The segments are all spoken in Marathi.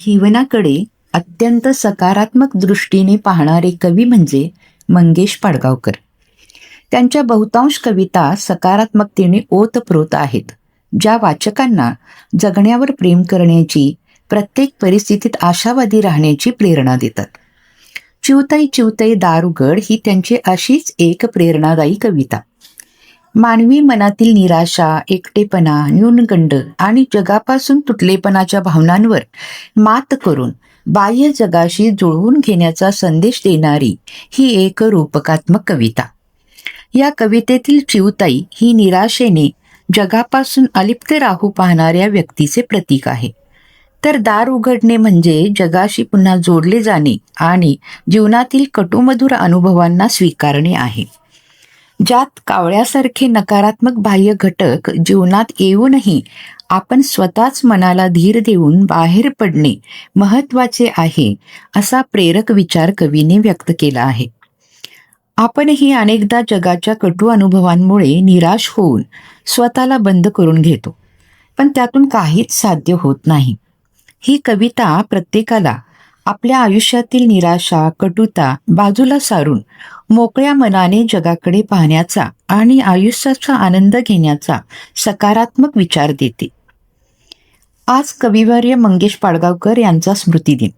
जीवनाकडे अत्यंत सकारात्मक दृष्टीने पाहणारे कवी म्हणजे मंगेश पाडगावकर. त्यांच्या बहुतांश कविता सकारात्मकतेने ओतप्रोत आहेत ज्या वाचकांना जगण्यावर प्रेम करण्याची प्रत्येक परिस्थितीत आशावादी राहण्याची प्रेरणा देतात. चिवताई चिवताई दारुगड ही त्यांची अशीच एक प्रेरणादायी कविता. मानवी मनातील निराशा एकटेपणा न्यूनगंड आणि जगापासून तुटलेपणाच्या भावनांवर मात करून बाह्य जगाशी जुळवून घेण्याचा संदेश देणारी ही एक रूपकात्मक कविता. या कवितेतील चिवताई ही निराशेने जगापासून अलिप्त राहू पाहणाऱ्या व्यक्तीचे प्रतीक आहे. तर दार उघडणे म्हणजे जगाशी पुन्हा जोडले जाणे आणि जीवनातील कटुमधुर अनुभवांना स्वीकारणे आहे. ज्यात कावळ्यासारखे नकारात्मक बाह्य घटक जीवनात येऊनही आपण स्वतःच मनाला धीर देऊन बाहेर पडणे महत्त्वाचे आहे असा प्रेरक विचार कवीने व्यक्त केला आहे. आपणही अनेकदा जगाच्या कटू अनुभवांमुळे निराश होऊन स्वतःला बंद करून घेतो पण त्यातून काहीच साध्य होत नाही. ही कविता प्रत्येकाला आपल्या आयुष्यातील निराशा कटुता बाजूला सारून मोकळ्या मनाने जगाकडे पाहण्याचा आणि आयुष्याचा आनंद घेण्याचा सकारात्मक विचार देते. आज कविवर्य मंगेश पाडगावकर यांचा स्मृतिदिन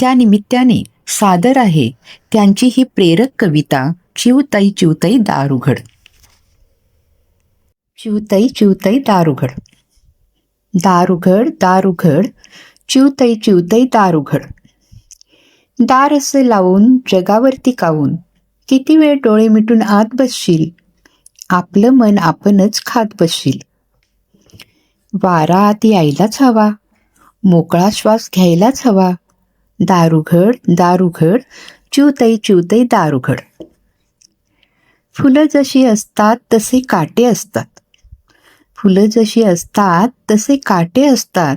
त्यानिमित्ताने सादर आहे त्यांची ही प्रेरक कविता चिवताई चिवताई दारुघड. चिवताई चिवताई दारुघड. दारुघड दारुघड. चिवताई चिवताई दारुघड. दार असे लावून जगावरती कावून किती वेळ डोळे मिटून आत बसशील? आपलं मन आपणच खात बसशील. वारा आत यायलाच हवा. मोकळा श्वास घ्यायलाच हवा. दारुघड दारुघड चिवतई चिवतई दारुघड. फुलं जशी असतात तसे काटे असतात. फुलं जशी असतात तसे काटे असतात.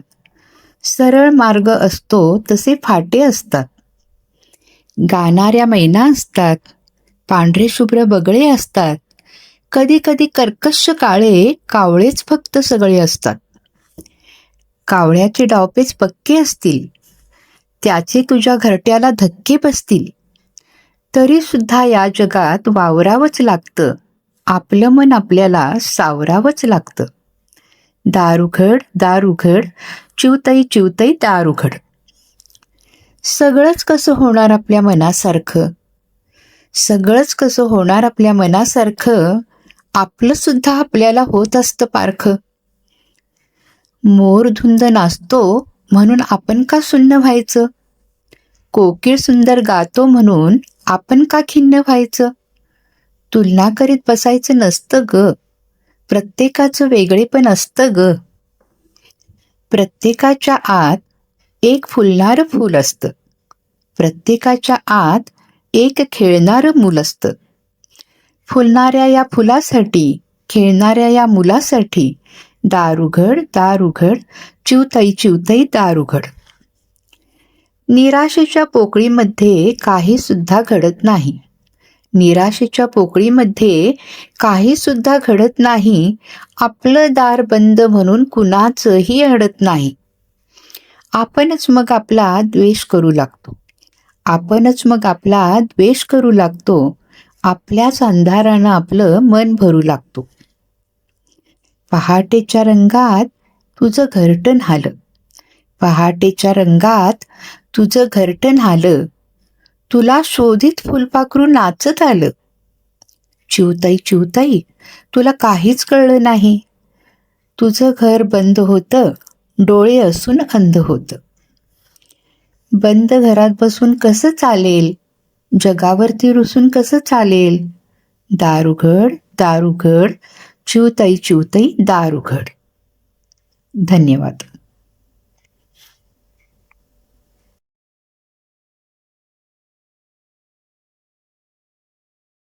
सरळ मार्ग असतो तसे फाटे असतात. गाणाऱ्या मैना असतात. पांढरे शुभ्र बगळे असतात. कधी कधी कर्कश काळे कावळेच फक्त सगळे असतात. कावळ्याचे डावपेच पक्के असतील. त्याचे तुझ्या घरट्याला धक्के बसतील. तरी सुद्धा या जगात वावरावंच लागतं. आपलं मन आपल्याला सावरावंच लागतं. दारुघड दारुघड चिवतई चिवतई दारुघड. सगळंच कसं होणार आपल्या मनासारखं? सगळंच कसं होणार आपल्या मनासारखं? आपलं सुद्धा आपल्याला होत असतं पारखं. मोर धुंद नाचतो म्हणून आपण का सुन्न व्हायचं? कोकिळ सुंदर गातो म्हणून आपण का खिन्न व्हायचं? तुलना करीत बसायचं नसतं ग. प्रत्येकाचं वेगळेपण असतं ग. प्रत्येकाच्या आत एक फुलणारं फूल असतं. प्रत्येकाच्या आत एक खेळणारं मूल असतं. फुलणाऱ्या या फुलासाठी खेळणाऱ्या या मुलासाठी दारुघड दारुघड चिवतई चिवतई दारुघड. निराशेच्या पोकळीमध्ये काही सुद्धा घडत नाही. निराशेच्या पोकळीमध्ये काही सुद्धा घडत नाही. आपलं दार बंद म्हणून कुणाचंही अडत नाही. आपणच मग आपला द्वेष करू लागतो. आपणच मग आपला द्वेष करू लागतो. आपल्याच अंधारानं आपलं मन भरू लागतो. पहाटेच्या रंगात तुझं घरटण हालं. पहाटेच्या रंगात तुझं घरटण हालं. तुला शोधित फुलपाखरू नाचत आलं. चिवताई चिवताई तुला काहीच कळलं नाही. तुझं घर बंद होतं. डोळे असून अंध होतं. बंद घरात बसून कसं चालेल? जगावरती रुसून कसं चालेल? दारुघड दारुघड चिवताई चिवताई दारुघड. धन्यवाद.